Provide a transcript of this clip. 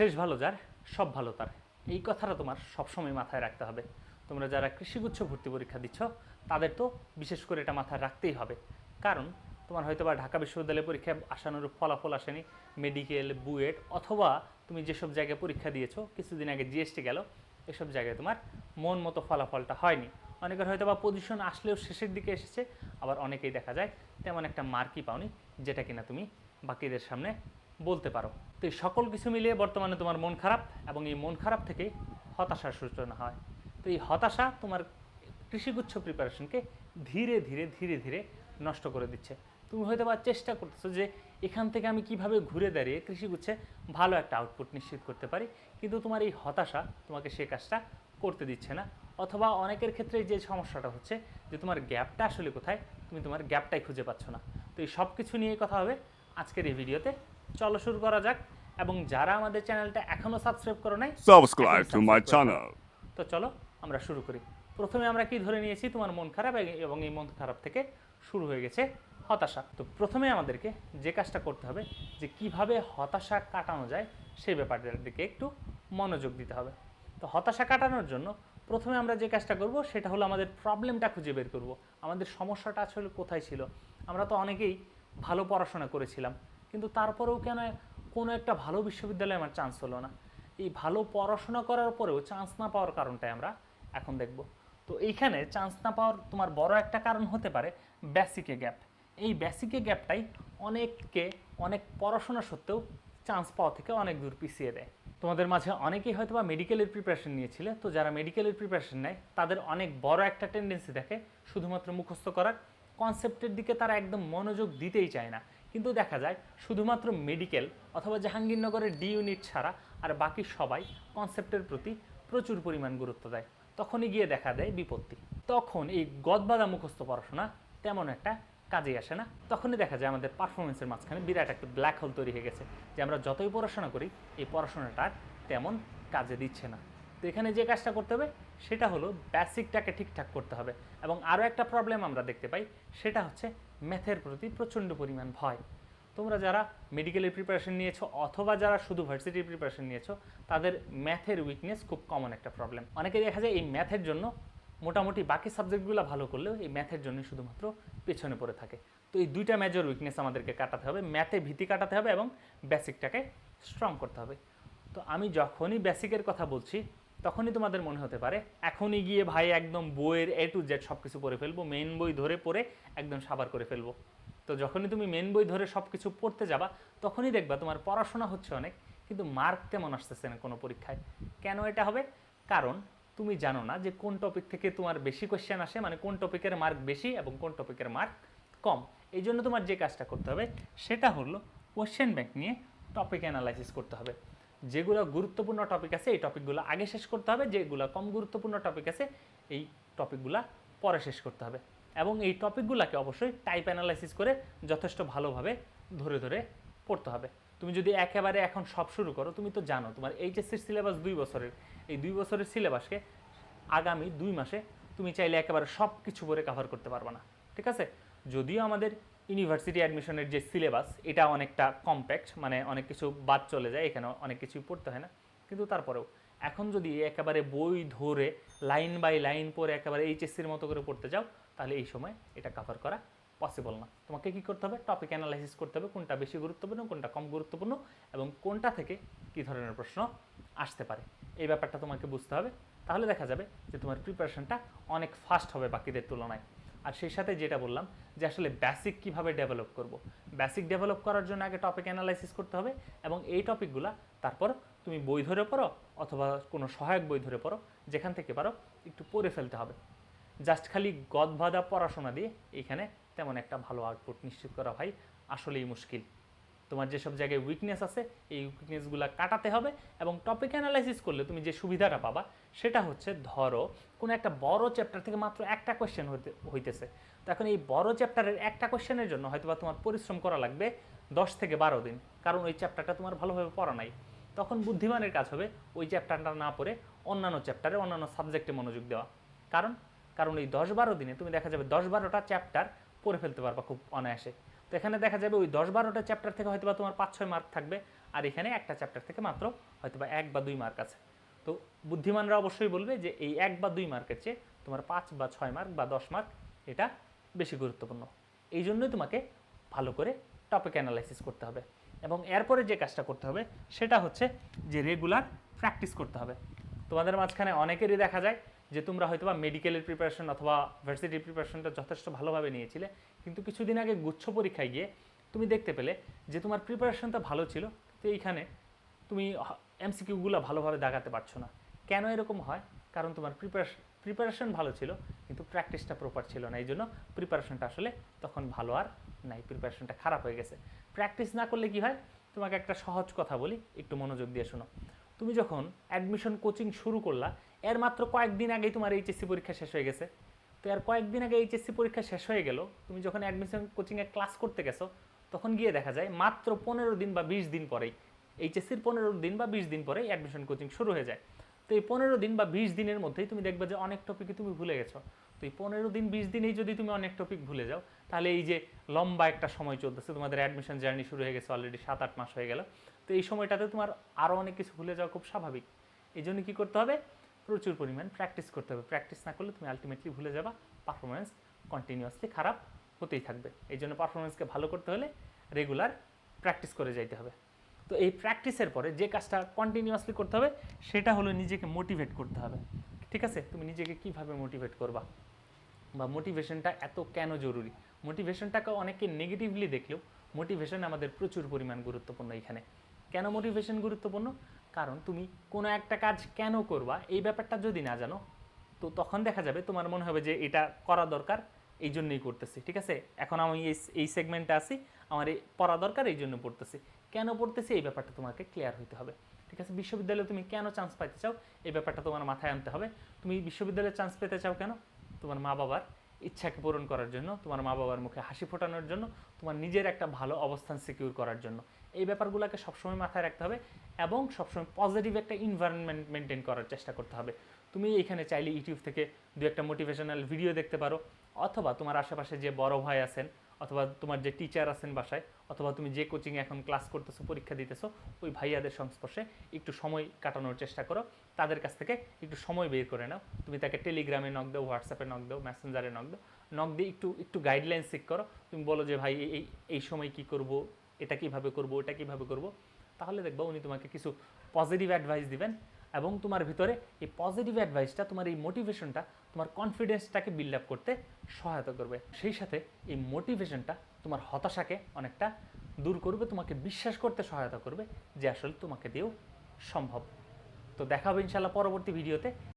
শেষ ভালো যার, সব ভালো তার। এই কথাটা তোমার সবসময় মাথায় রাখতে হবে। তোমরা যারা কৃষিগুচ্ছ ভর্তি পরীক্ষা দিচ্ছ, তাদের তো বিশেষ করে এটা মাথায় রাখতেই হবে। কারণ তোমার হয়তো বা ঢাকা বিশ্ববিদ্যালয়ে পরীক্ষায় আশানুরূপ ফলাফল আসেনি মেডিকেল বুয়েট অথবা তুমি যেসব জায়গায় পরীক্ষা দিয়েছ, কিছুদিন আগে জিএসটি গেল, এসব জায়গায় তোমার মন মতো ফলাফলটা হয়নি। অনেকের হয়তো বা পজিশন আসলেও শেষের দিকে এসেছে, আবার অনেকেই দেখা যায় তেমন একটা মার্কই পাওনি, যেটা কিনা তুমি বাকিদের সামনে বলতে পারো। তো এই সকল কিছু মিলিয়ে বর্তমানে তোমার মন খারাপ এবং এই মন খারাপ থেকে হতাশার সূচনা হয়। তো এই হতাশা তোমার কৃষিগুচ্ছ প্রিপারেশনকে ধীরে ধীরে ধীরে ধীরে নষ্ট করে দিচ্ছে। তুমি হয়তো বা চেষ্টা করতেছো যে এখান থেকে আমি কীভাবে ঘুরে দাঁড়িয়ে কৃষিগুচ্ছে ভালো একটা আউটপুট নিশ্চিত করতে পারি, কিন্তু তোমার এই হতাশা তোমাকে সে কাজটা করতে দিচ্ছে না। অথবা অনেকের ক্ষেত্রে যে সমস্যাটা হচ্ছে যে তোমার গ্যাপটা আসলে কোথায়, তুমি তোমার গ্যাপটাই খুঁজে পাচ্ছ না। তো এই সব কিছু নিয়ে কথা হবে আজকের এই ভিডিওতে। চলো শুরু করা যাক। এবং যারা আমাদের চ্যানেলটা এখনও সাবস্ক্রাইব করো নাই subscribe করে। channel. দাও। তো চলো আমরা শুরু করি। প্রথমে আমরা কি ধরে নিয়েছি? তোমার মন খারাপ এবং এই মন খারাপ থেকে শুরু হয়ে গেছে হতাশা। তো প্রথমে আমাদেরকে যে কাজটা করতে হবে যে কীভাবে হতাশা কাটানো যায় সেই ব্যাপারটার দিকে একটু মনোযোগ দিতে হবে। তো হতাশা কাটানোর জন্য প্রথমে আমরা যে কাজটা করব সেটা হলো আমাদের প্রবলেমটা খুঁজে বের করব। আমাদের সমস্যাটা আসলে কোথায় ছিল? আমরা তো অনেকেই ভালো পড়াশোনা করেছিলাম। কিন্তু তারপরেও কেন কোনো একটা ভালো বিশ্ববিদ্যালয়ে আমার চান্স হলো না। এই ভালো পড়াশোনা করার পরেও চান্স না পাওয়ার কারণটাই আমরা এখন দেখব। তো এইখানে চান্স না পাওয়ার তোমার বড় একটা কারণ হতে পারে বেসিকে গ্যাপ এই বেসিকে গ্যাপটাই অনেককে, অনেক পড়াশোনা সত্ত্বেও চান্স পাওয়া থেকে অনেক দূর পিছিয়ে দেয়। তোমাদের মাঝে অনেকেই হয়তো বা মেডিকেলের প্রিপারেশন নিয়েছিলে, তো যারা মেডিকেলের প্রিপারেশন নেয়, তাদের অনেক বড় একটা টেন্ডেন্সি থাকে শুধুমাত্র মুখস্থ করার কনসেপ্টের দিকে তারা একদম মনোযোগ দিতেই চায় না। কিন্তু দেখা যায় শুধুমাত্র মেডিকেল অথবা জাহাঙ্গীরনগরের ডি ইউনিট ছাড়া আর বাকি সবাই কনসেপ্টের প্রতি প্রচুর পরিমাণ গুরুত্ব দেয়। তখনই গিয়ে দেখা দেয় বিপত্তি। তখন এই গদবাদা মুখস্থ পড়াশোনা তেমন একটা কাজে আসে না। তখনই দেখা যায় আমাদের পারফরমেন্সের মাঝখানে বিরাট একটা ব্ল্যাক হোল তৈরি হয়ে গেছে যে আমরা যতই পড়াশোনা করি, এই পড়াশোনাটা তেমন কাজে দিচ্ছে না। তো এখানে যে কাজটা করতে হবে, সেটা হলো বেসিকটাকে ঠিকঠাক করতে হবে। এবং আরও একটা প্রবলেম আমরা দেখতে পাই, সেটা হচ্ছে ম্যাথের প্রতি প্রচণ্ড পরিমাণ ভয়। তোমরা যারা মেডিকেলের প্রিপারেশন নিয়েছো অথবা যারা শুধু ভার্সিটির প্রিপারেশন নিয়েছো, তাদের ম্যাথের উইকনেস খুব কমন একটা প্রবলেম অনেকে দেখা যায় এই ম্যাথের জন্য মোটামুটি বাকি সাবজেক্টগুলো ভালো করলেও এই ম্যাথের জন্য শুধুমাত্র পেছনে পড়ে থাকে। তো এই দুইটা মেজর উইকনেস আমাদেরকে কাটাতে হবে। ম্যাথে ভীতি কাটাতে হবে এবং বেসিকটাকে স্ট্রং করতে হবে। তো আমি যখনই বেসিকের কথা বলছি তখনই তোমাদের মনে হতে পারে, এখনই গিয়ে ভাই একদম বইয়ের এ টু জেড সব কিছু পড়ে ফেলব মেন বই ধরে পড়ে একদম সাবার করে ফেলব। তো যখনই তুমি মেন বই ধরে সব কিছু পড়তে যাবা, তখনই দেখবা তোমার পড়াশোনা হচ্ছে অনেক, কিন্তু মার্ক তেমন আসতেছে না কোনো পরীক্ষায়। কেন এটা হবে? কারণ তুমি জানো না যে কোন টপিক থেকে তোমার বেশি কোয়েশ্চেন আসে মানে কোন টপিকের মার্ক বেশি এবং কোন টপিকের মার্ক কম। এই জন্য তোমার যে কাজটা করতে হবে, সেটা হলো কোয়েশ্চেন ব্যাংক নিয়ে টপিক অ্যানালাইসিস করতে হবে। যেগুলো গুরুত্বপূর্ণ টপিক আছে, এই টপিকগুলো আগে শেষ করতে হবে, যেগুলো কম গুরুত্বপূর্ণ টপিক আছে, এই টপিকগুলো পরে শেষ করতে হবে। এবং এই টপিকগুলোকে অবশ্যই টাইপ অ্যানালাইসিস করে যথেষ্ট ভালোভাবে ধরে ধরে পড়তে হবে। তুমি যদি একেবারে এখন সব শুরু করো, তুমি তো জানো তোমার এইচএসসির সিলেবাস দুই বছরের। এই দুই বছরের সিলেবাসকে আগামী দুই মাসে তুমি চাইলে একেবারে সব কিছু করে কাভার করতে পারবে না। ঠিক আছে? যদিও আমাদের ইউনিভার্সিটি অ্যাডমিশনের যে সিলেবাস, এটা অনেকটা কম্প্যাক্ট মানে অনেক কিছু বাদ চলে যায় এখানে অনেক কিছুই পড়তে হয় না। কিন্তু তারপরেও, এখন যদি একেবারে বই ধরে লাইন বাই লাইন পরে একেবারে এইচএসসির মতো করে পড়তে যাও, তাহলে এই সময় এটা কভার করা পসিবল না। তোমাকে কি করতে হবে? টপিক অ্যানালাইসিস করতে হবে, কোনটা বেশি গুরুত্বপূর্ণ, কোনটা কম গুরুত্বপূর্ণ এবং কোনটা থেকে কী ধরনের প্রশ্ন আসতে পারে। এই ব্যাপারটা তোমাকে বুঝতে হবে। তাহলে দেখা যাবে যে তোমার প্রিপারেশনটা অনেক ফাস্ট হবে বাকিদের তুলনায়। আর সেই সাথে যেটা বললাম যে আসলে বেসিক কীভাবে ডেভেলপ করব। বেসিক ডেভেলপ করার জন্য আগে টপিক অ্যানালাইসিস করতে হবে এবং এই টপিকগুলা তারপর তুমি বই ধরে পড়ো অথবা কোনো সহায়ক বই ধরে পড়ো, যেখান থেকে পারো একটু পড়ে ফেলতে হবে। জাস্ট খালি গদভাদা পড়াশোনা দিয়ে এখানে তেমন একটা ভালো আউটপুট নিশ্চিত করা ভাই আসলেই মুশকিল। তোমার যেসব জায়গায় উইকনেস আছে, এই উইকনেসগুলো কাটাতে হবে এবং টপিক অ্যানালাইসিস করলে তুমি যে সুবিধাটা পাবা, সেটা হচ্ছে ধরো, কোনো একটা বড় চ্যাপ্টার থেকে মাত্র একটা কোয়েশ্চেন হইতে, হইতেছে। তো এখন এই বড় চ্যাপ্টারের একটা কোয়েশ্চেনের জন্য হয়তোবা তোমার পরিশ্রম করা লাগবে দশ থেকে বারো দিন, কারণ ওই চ্যাপ্টারটা তোমার ভালোভাবে পড়া নাই। তখন বুদ্ধিমানের কাজ হবে ওই চ্যাপ্টারটা না পড়ে অন্যান্য চ্যাপ্টারে অন্যান্য সাবজেক্টে মনোযোগ দেওয়া। কারণ কারণ এই দশ বারো দিনে তুমি দেখা যাবে দশ বারোটা চ্যাপ্টার পড়ে ফেলতে পারবা খুব অনায়াসে। তো এখানে দেখা যাবে ওই দশ বারোটা চ্যাপ্টার থেকে হয়তো বা তোমার পাঁচ, ছয় মার্ক থাকবে। আর এখানে একটা চ্যাপ্টার থেকে মাত্র হয়তো বা এক বা দুই মার্ক আছে। তো বুদ্ধিমানরা অবশ্যই বলবে যে এই এক বা দুই মার্কের চেয়ে তোমার পাঁচ বা ছয় মার্ক বা দশ মার্ক এটা বেশি গুরুত্বপূর্ণ। এই জন্যই তোমাকে ভালো করে টপিক অ্যানালাইসিস করতে হবে। এবং এরপরে যে কাজটা করতে হবে সেটা হচ্ছে যে রেগুলার প্র্যাকটিস করতে হবে। তোমাদের মাঝখানে অনেকেরই দেখা যায় যে তোমরা হয়তো বা মেডিকেলের প্রিপারেশন অথবা ভার্সিটির প্রিপারেশনটা যথেষ্ট ভালোভাবে নিয়েছিলে, কিন্তু কিছুদিন আগে গুচ্ছ পরীক্ষায় গিয়ে তুমি দেখতে পেলে যে তোমার প্রিপারেশনটা ভালো ছিল তো এইখানে তুমি এমসিকিউগুলো ভালোভাবে দাগাতে পারছ না। কেন এরকম হয়? কারণ তোমার প্রিপারেশন প্রিপারেশন ভালো ছিল, কিন্তু প্র্যাকটিসটা প্রপার ছিল না। এই জন্য প্রিপারেশনটা আসলে তখন ভালো আর নাই প্রিপারেশনটা খারাপ হয়ে গেছে। প্র্যাকটিস না করলে কি হয়? তোমাকে একটা সহজ কথা বলি, একটু মনোযোগ দিয়ে শোনো। তুমি যখন অ্যাডমিশন কোচিং শুরু করলা, এর মাত্র কয়েকদিন আগেই তোমার এইচএসসি পরীক্ষা শেষ হয়ে গেছে। তো এর কয়েকদিন আগে এইচএসসি পরীক্ষা শেষ হয়ে গেল, তুমি যখন অ্যাডমিশন কোচিংয়ে ক্লাস করতে গেছো, তখন গিয়ে দেখা যায় মাত্র পনেরো দিন বা বিশ দিন পরেই এইচএসসির পনেরো দিন বা বিশ দিন পরেই অ্যাডমিশন কোচিং শুরু হয়ে যায়। তো এই পনেরো দিন বা বিশ দিনের মধ্যেই তুমি দেখবে যে অনেক টপিকই তুমি ভুলে গেছো। তো এই পনেরো দিন, বিশ দিনেই যদি তুমি অনেক টপিক ভুলে যাও, তাহলে এই যে লম্বা একটা সময় চলতেছে, তোমাদের অ্যাডমিশন জার্নি শুরু হয়ে গেছে অলরেডি সাত, আট মাস হয়ে গেল। তো এই সময়টাতে তোমার আরও অনেক কিছু ভুলে যাওয়া খুব স্বাভাবিক। এই জন্য কী করতে হবে? প্রচুর পরিমাণ প্র্যাকটিস করতে হবে। প্র্যাকটিস না করলে তুমি আলটিমেটলি ভুলে যাবা। পারফরমেন্স কন্টিনিউয়াসলি খারাপ হতেই থাকবে। এই জন্য পারফরমেন্সকে ভালো করতে হলে রেগুলার প্র্যাকটিস করে যাইতে হবে। তো এই প্র্যাকটিসের পরে যে কাজটা কন্টিনিউয়াসলি করতে হবে, সেটা হলো নিজেকে মোটিভেট করতে হবে। ঠিক আছে? তুমি নিজেকে কীভাবে মোটিভেট করবা? বা মোটিভেশনটা এত কেন জরুরি? মোটিভেশনটাকে অনেকে নেগেটিভলি দেখলেও মোটিভেশন আমাদের প্রচুর পরিমাণ গুরুত্বপূর্ণ এখানে। কেন মোটিভেশন গুরুত্বপূর্ণ? কারণ তুমি কোনো একটা কাজ কেন করবা, এই ব্যাপারটা যদি না জানো, তো তখন দেখা যাবে তোমার মনে হবে যে এটা করা দরকার, এই জন্যই করতেছি, ঠিক আছে? এখন আমি এই এই সেগমেন্টে আছি, আমার এই পড়া দরকার, এই জন্য পড়তেছি। কেন পড়তেছি? এই ব্যাপারটা তোমাকে ক্লিয়ার হইতে হবে, ঠিক আছে? বিশ্ববিদ্যালয়ে তুমি কেন চান্স পাইতে চাও? এই ব্যাপারটা তোমার মাথায় আনতে হবে। তুমি বিশ্ববিদ্যালয়ে চান্স পেতে চাও কেন? তোমার মা বাবার ইচ্ছাকে পূরণ করার জন্য, তোমার মা বাবার মুখে হাসি ফোটানোর জন্য, তোমার নিজের একটা ভালো অবস্থান সিকিউর করার জন্য। এই ব্যাপারগুলোকে সবসময় মাথায় রাখতে হবে এবং সবসময় পজিটিভ একটা ইনভায়রনমেন্ট মেনটেন করার চেষ্টা করতে হবে। তুমি এখানে চাইলে ইউটিউব থেকে দু একটা মোটিভেশনাল ভিডিও দেখতে পারো, অথবা তোমার আশেপাশে যে বড় ভাই আছেন, অথবা তোমার যে টিচার আছেন বাসায়, অথবা তুমি যে কোচিং এখন ক্লাস করতেছো, পরীক্ষা দিতেছো, ওই ভাইয়াদের সংস্পর্শে একটু সময় কাটানোর চেষ্টা করো। তাদের কাছ থেকে একটু সময় বের করে নাও। তুমি তাকে টেলিগ্রামে নক দাও হোয়াটসঅ্যাপে নক দাও মেসেঞ্জারে নক দাও নক দিয়ে একটু একটু গাইডলাইন সিক করো। তুমি বলো যে, ভাই এই এই সময় কি করব? এটা কীভাবে করব এটা কীভাবে করব, তাহলে দেখবা উনি তোমাকে কিছু পজিটিভ অ্যাডভাইস দিবেন এবং তোমার ভিতরে এই পজিটিভ অ্যাডভাইসটা তোমার এই মোটিভেশনটা তোমার কনফিডেন্সটাকে বিল্ড আপ করতে সহায়তা করবে। সেই সাথে এই মোটিভেশনটা তোমার হতাশাকে অনেকটা দূর করবে, তোমাকে বিশ্বাস করতে সহায়তা করবে যে আসলে তোমাকে দিয়েও সম্ভব। তো দেখা হবে ইনশাল্লাহ পরবর্তী ভিডিওতে